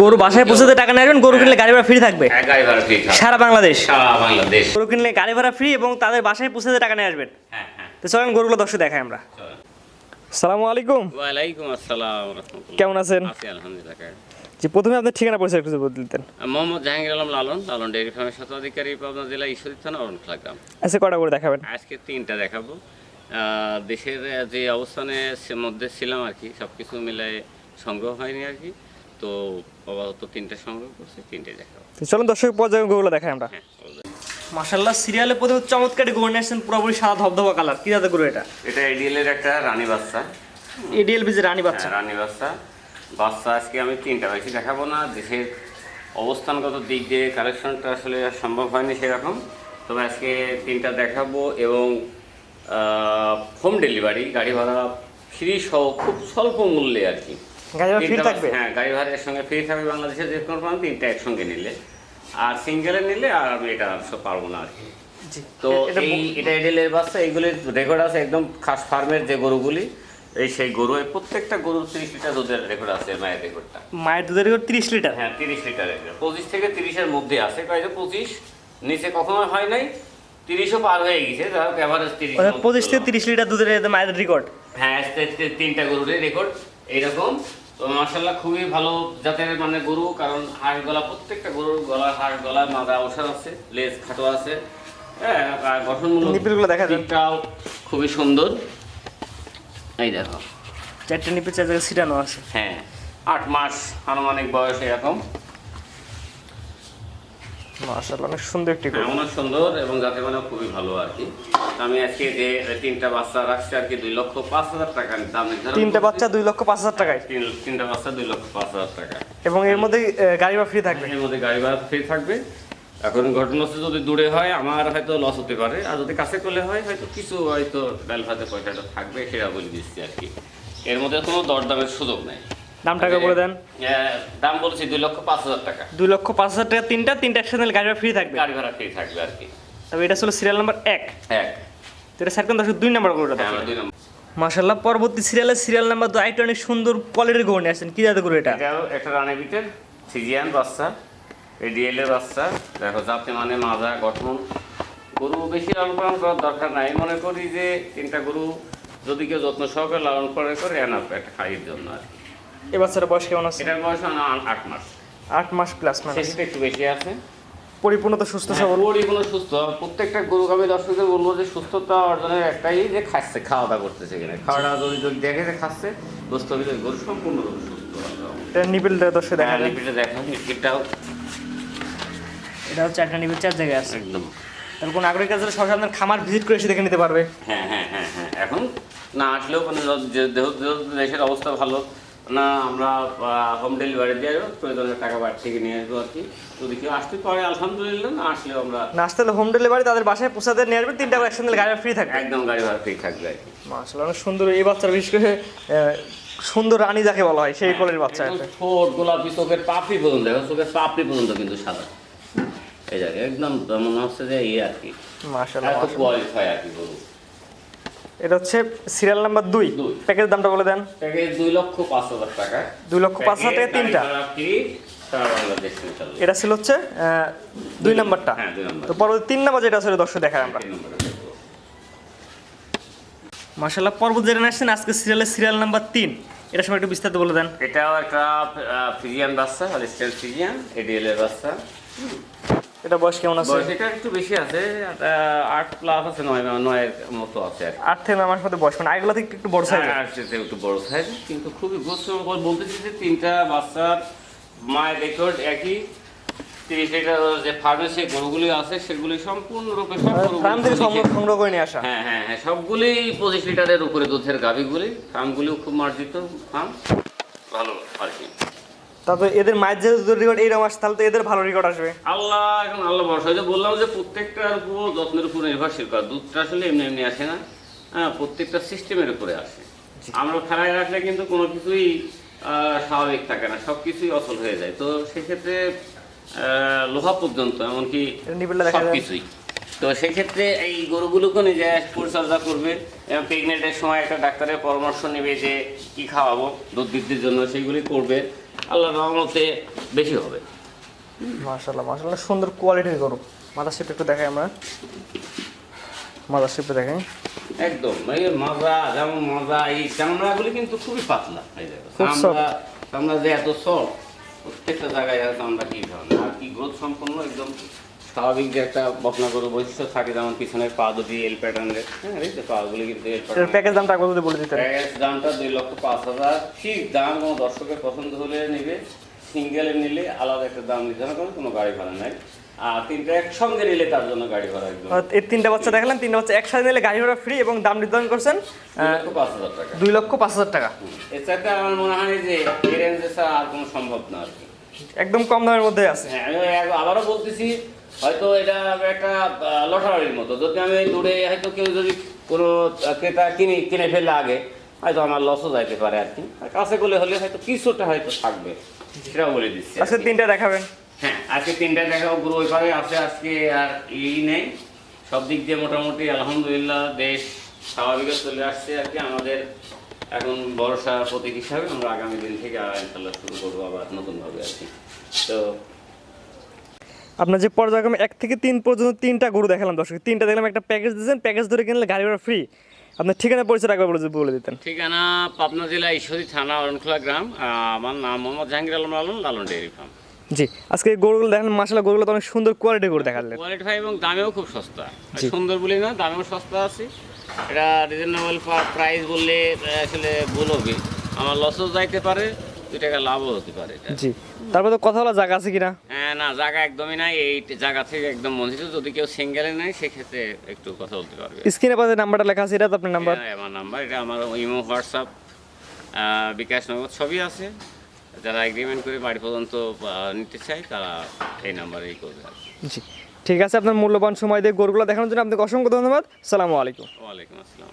গরু বাসায় পৌঁছাতে টাকা নিয়ে আসবেন গরু কিনলে গাড়ি ভাড়া ফ্রি থাকবে। হ্যাঁ গাড়ি ভাড়া ফ্রি সারা বাংলাদেশ। গরু কিনলে গাড়ি ভাড়া ফ্রি এবং তাদের বাসায় পৌঁছাতে টাকা নিয়ে আসবেন। হ্যাঁ হ্যাঁ। তো চলেন গরুগুলো দর্শক দেখাই আমরা। সালামু আলাইকুম। ওয়ালাইকুম আসসালাম কেমন আছেন? আছি আলহামদুলিল্লাহ যে প্রথমে আপনার ঠিকানা পরিচয় একটু বলে দিতেন। মোহাম্মদ জাহাঙ্গীর আলম লালন লালন ডেয়ারি ফার্মের স্বত্বাধিকারী পাবনা জেলা ঈশ্বরী থানা অরণখোলা গ্রাম। আচ্ছা কটা করে দেখাবেন? আজকে তিনটা দেখাবো। দেশের যে অবস্থানে মধ্যে ছিলাম আর কি সব কিছু মিলাই সংগ্রহ হয়নি আর কি। তো আপাতত তিনটে সংগ্রহ করছি তিনটে দেখাবো। তো চলুন দর্শক পর্যায়ে গরুগুলো দেখাই আমরা। হ্যাঁ। মাশাল্লাহ সিরিয়ালে প্রথমে চমৎকার গরু নিয়ে আসছেন পুরোপুরি সাদা ধবধবা কালার কি জাতের গরু এটা? এটা এডিএলের একটা রানী বাচ্চা। এডিএল বিজে রানী বাচ্চা। হ্যাঁ, রানী বাচ্চা। বাচ্চা আজকে আমি তিনটা বেশি দেখাবো না দেশের অবস্থানগত দিক দিয়ে কালেকশনটা আসলে সম্ভব হয়নি সেরকম। তবে আজকে তিনটা দেখাবো এবং হোম ডেলিভারি গাড়ি ভাড়া ফ্রি সহ খুব স্বল্প মূল্যে আর কি। গাড়ি ভাড়া free থাকবে? হ্যাঁ গাড়ি ভাড়ার সঙ্গে ফ্রি থাকবে বাংলাদেশের যে কোনো প্রান্ত তিনটা একসঙ্গে নিলে। আর সিঙ্গেলে নিলে আর আমি এটা পারব না আর কি। তো এটা এই এটা এডেলের বাচ্চা এইগুলির রেকর্ড আছে একদম খাস ফার্মের যে গরুগুলি এই সেই গরু প্রত্যেকটা গরুর তিরিশ লিটার দুধের রেকর্ড আছে মায়ের রেকর্ডটা মায়ের দুধের তিরিশ লিটার? হ্যাঁ তিরিশ লিটারের পঁচিশ থেকে তিরিশের মধ্যে আছে কয়েছে পঁচিশ নিচে কখনো হয় নাই তিরিশও পার হয়ে গেছে যাই হোক অ্যাভারেজ তিরিশ পঁচিশ থেকে তিরিশ লিটার দুধের মায়ের রেকর্ড হ্যাঁ তিনটা গরুরই রেকর্ড এইরকম তো মার্শাল্লাহ খুবই ভালো জাতের মানে গরু কারণ হাড় গলা প্রত্যেকটা গরুর গলা হাড় গলা মাদা ওষার আছে লেজ খাটো আছে হ্যাঁ গঠনমূলক দেখা। দিকটাও খুবই সুন্দর। এই দেখো। চারটে নিপে চার জায়গায় ছিটানো আছে। হ্যাঁ আট মাস আনুমানিক বয়স এরকম। মাশাল্লাহ অনেক সুন্দর একটি গরু। হ্যাঁ, অনেক সুন্দর এবং যাতে মানে খুবই ভালো আর কি। আমি আজকে যে তিনটা বাচ্চা রাখছি আর কি দুই লক্ষ পাঁচ হাজার টাকা দাম নির্ধারণ তিনটা বাচ্চা দুই লক্ষ পাঁচ হাজার টাকায়? তিন- তিনটা বাচ্চা দুই লক্ষ পাঁচ হাজার টাকা। এবং এর মধ্যে গাড়ি ভাড়া ফ্রি থাকবে? এর মধ্যে গাড়ি ভাড়া ফ্রি থাকবে। এখন ঘটনা হচ্ছে যদি দূরে হয় আমার হয়তো লস হতে পারে। আর যদি কাছে করলে হয় হয়তো কিছু হয়তো ডাল ভাতে পয়সাটা থাকবে সেটা বলে দিচ্ছি আর কি। এর মধ্যে কোনো দরদামের সুযোগ নেই। দাম টাকা বলে দেন। দাম বলছি দুই লক্ষ পাঁচ হাজার টাকা। দুই লক্ষ পাঁচ হাজার টাকা তিনটা তিনটা একসাথে গাড়ি ভাড়া ফ্রি থাকবে। গাড়ি ভাড়া ফ্রি থাকবে আর কি। তবে এটা ছিল সিরিয়াল নাম্বার এক। এক। এটা সেকেন্ড দর্শক দুই নাম্বার গরুটা হ্যাঁ দুই নম্বর মাশাল্লাহ পরবর্তী সিরিয়ালের সিরিয়াল নাম্বার তো আরেকটা অনেক সুন্দর কোয়ালিটির গরু নিয়ে আসছেন। কি জাতের গরু এটা? একটা রানী বিটের সিজিয়ান বাচ্চা এই ডিএলের বাচ্চা। দেখো যাতে মানে মাজা গঠন। গরু বেশি লালন পালন করার দরকার নাই। মনে করি যে তিনটা গরু যদি কেউ যত্ন সহকারে লালন করে করে এনাফ একটা খাইয়ের জন্য আর কি। এই বাচ্চাটা বয়স কেমন আছে? এটার বয়স মানে আট মাস। আট মাস প্লাস মানে সেটা একটু বেশি আছে। পরিপূর্ণ তো সুস্থ সবল? কোনো সুস্থ। প্রত্যেকটা গরু আমি দর্শকদের বলব যে সুস্থতা অর্জনের একটাই যে খাচ্ছে খাওয়া দাওয়া করতেছে কিনা খাওয়া দাওয়া যদি যদি দেখে যে খাচ্ছে বুঝতে হবে গরু সম্পূর্ণরূপে সুস্থ এটা নিবিলটা দর্শক দেখা যায় লিপিটা দেখো লিপিটাও এটা হচ্ছে একটা নিবিল চার জায়গায় আছে। একদম। তার কোনো কাছে সরাসরি আপনার খামার ভিজিট করে এসে দেখে নিতে পারবে? হ্যাঁ হ্যাঁ হ্যাঁ হ্যাঁ। এখন না আসলেও কোনো যেহেতু যেহেতু দেশের অবস্থা ভালো। না আমরা হোম ডেলিভারি দিয়ে আসব প্রয়োজনের টাকা বাড়ি থেকে নিয়ে আসব আর কি। যদি কেউ আসতে পারে আলহামদুলিল্লাহ না আসলেও আমরা না আসতে হলে হোম ডেলিভারি তাদের বাসায় পোষাতে নিয়ে আসবে তিনটা করে একসাথে নিলে গাড়ি ফ্রি থাকবে। একদম গাড়ি ভাড়া ফ্রি থাকবে আর কি। মাশাআল্লাহ অনেক সুন্দর এই বাচ্চার বিশেষ করে সুন্দর রানী যাকে বলা হয় সেই কোলের বাচ্চা ঠোঁট গোলাপি চোখের পাপড়ি পর্যন্ত দেখো চোখের পাপড়ি পর্যন্ত কিন্তু সাদা। এই জায়গায় একদম মনে হচ্ছে যে ইয়ে আর কি। মাশাআল্লাহ এত কোয়ালিফাই আর কি গরু এটা হচ্ছে সিরিয়াল নাম্বার দুই। প্যাকেজের দামটা বলে দেন। প্যাকেজ দুই লক্ষ পাঁচ হাজার টাকা। দুই লক্ষ পাঁচ হাজার টাকা তিনটা। এটা ছিল হচ্ছে আহ, দুই নাম্বারটা। হ্যাঁ তো পরবর্তী তিন নাম্বার যেটা ছিল দর্শক দেখায় আমরা। মাশাআল্লাহ পর্বত যেটা আসছেন আজকে সিরিয়ালের সিরিয়াল নাম্বার তিন। এটা সময় একটু বিস্তারিত বলে দেন। এটাও একটা ফ্রিজিয়ান বাচ্চা হলিস্টেল ফ্রিজিয়ান এডিএল এর বাচ্চা। এটা বয়স কেমন আছে? এটা একটু বেশি আছে আট প্লাস আছে নয় নয়ের মতো আছে আট থেকে নয় মাস মধ্যে বয়স মানে আগগুলো থেকে একটু বড় সাইজ হ্যাঁ, একটু বড় সাইজ কিন্তু খুবই গোস্ত বলতেছি যে তিনটা বাচ্চার মায়ের রেকর্ড একই। তিরিশ লিটার যে ফার্মেসি গরুগুলি আছে সেগুলি সম্পূর্ণরূপে সব ফার্ম থেকে সংগ্রহ করে নিয়ে আসা। হ্যাঁ হ্যাঁ হ্যাঁ সবগুলি পঁচিশ লিটারের উপরে দুধের গাভিগুলি। ফার্মগুলিও খুব মার্জিত ফার্ম ভালো আর কি। তারপরে এদের মায়ের যে রেকর্ড এইরকম আসে তাহলে তো এদের ভালো রেকর্ড আসবে। আল্লাহ এখন আল্লাহ ভরসা বললাম যে প্রত্যেকটার উপর যত্নের উপর নির্ভরশীল করা। দুধটা আসলে এমনি এমনি আসে না। হ্যাঁ প্রত্যেকটা সিস্টেমের উপরে আসে। আমরা ফেলায় রাখলে কিন্তু কোনো কিছুই স্বাভাবিক থাকে না। সব কিছুই অচল হয়ে যায়। তো সেক্ষেত্রে লোহা পর্যন্ত এমনকি সব কিছুই তো সেক্ষেত্রে এই গরুগুলোকে নিজে পরিচর্যা করবে। এবং প্রেগনেন্টের সময় একটা ডাক্তারের পরামর্শ নেবে যে কি খাওয়াবো দুধ বৃদ্ধির জন্য। সেইগুলি করবে। আল্লাহ রহমতে বেশি হবে। মাশাল্লাহ মাশাল্লাহ সুন্দর কোয়ালিটির গরু। মাদার শেপটা একটু দেখাই আমরা। মাদার শেপটা দেখাই। একদম এই মজা যেমন মাজা এই চামড়াগুলি কিন্তু খুবই পাতলা। চামড়া চামড়া যে এত সফট প্রত্যেকটা জায়গায় চামড়া কি ধরনের আর কি গ্রোথ সম্পন্ন একদম স্বাভাবিক যে একটা বকনা গরু বৈশিষ্ট্য থাকে যেমন পিছনের পা দুটি এল প্যাটার্নের হ্যাঁ এই পাগুলি কিন্তু এল এর প্যাটার্ন প্যাকেজ দামটা যদি বলে দিতেন। প্যাকেজ দামটা দুই লক্ষ পাঁচ হাজার। ঠিক দাম কোনো দর্শকের পছন্দ হলে নেবে সিঙ্গেলে নিলে আলাদা একটা দাম দিতে হবে কারণ কোনো গাড়ি ভাড়া নাই। আর তিনটা একসঙ্গে নিলে তার জন্য গাড়ি ভাড়া একদম। এই তিনটা বাচ্চা দেখালাম তিনটা বাচ্চা একসাথে নিলে গাড়ি ভাড়া ফ্রি এবং দাম নির্ধারণ করছেন পাঁচ হাজার টাকা। দুই লক্ষ পাঁচ হাজার টাকা। এছাড়া আমার মনে হয় যে এই রেঞ্জে আর কোনো সম্ভব না আর কি। একদম কম দামের মধ্যে আছে। হ্যাঁ আমি আবারও বলতেছি হয়তো এটা একটা লটারির মতো। যদি আমি দূরে হয়তো কেউ যদি কোনো ক্রেতা কিনে কিনে ফেলে আগে হয়তো আমার লসও যাইতে পারে আর কি। কাছে করলে হলে হয়তো কিছুটা হয়তো থাকবে। সেটাও বলে দিচ্ছি আজকে তিনটা দেখাবেন। হ্যাঁ আজকে তিনটা দেখাও। গুরু ওই পারে আছে আজকে আর এই নেই। সব দিক দিয়ে মোটামুটি আলহামদুলিল্লাহ দেশ স্বাভাবিক চলে আসছে আর কি। আমাদের এখন ভরসা প্রতীক হিসাবে আমরা আগামী দিন থেকে ইনশাল্লাহ শুরু করব আবার নতুনভাবে আর কি। তো আপনার যে পর্যায়ক্রমে এক থেকে তিন পর্যন্ত তিনটা গরু দেখালাম দর্শক। তিনটা দেখলাম একটা প্যাকেজ দিয়েছেন প্যাকেজ ধরে কিনলে গাড়ি ভাড়া ফ্রি আপনার ঠিকানা পরিচয় একবার বলে- বলে দিতেন। ঠিকানা পাবনা জেলা ঈশ্বরী থানা অরণখোলা গ্রাম। আমার নাম মোহাম্মদ জাহাঙ্গীর আলম লালন লালন ডেয়ারি ফার্ম। জি আজকে গরুগুলো দেখেন মাসালা গরুগুলো তো অনেক সুন্দর কোয়ালিটির গরু দেখালেন। কোয়ালিটি ভাই এবং দামেও খুব সস্তা। সুন্দর বলি না দামেও সস্তা আছে। এটা রিজনেবল প্রাইস বললে আসলে ভুল হবে। আমার লসও যাইতে পারে দুই টাকা লাভও হতে পারে জি। তারপরে তো কথা বলা জায়গা আছে কিনা? হ্যাঁ না জায়গা একদমই নাই। এই জায়গা থেকে একদম বঞ্চিত যদি কেউ সিঙ্গেলে নেয় সেক্ষেত্রে একটু কথা বলতে পারবে। স্ক্রিনে পাশে নাম্বারটা লেখা আছে এটা তো আপনার নাম্বার। হ্যাঁ, আমার নাম্বার এটা আমার ইমো হোয়াটসঅ্যাপ বিকাশ নগদ ছবি আছে। যারা এগ্রিমেন্ট করে বাড়ি পর্যন্ত নিতে চায় তারা এই নাম্বারেই করবে। জি। ঠিক আছে আপনার মূল্যবান সময় দিয়ে গরুগুলো দেখানোর জন্য আপনাকে অসংখ্য ধন্যবাদ। সালামু আলাইকুম। ওয়ালাইকুম আসসালাম।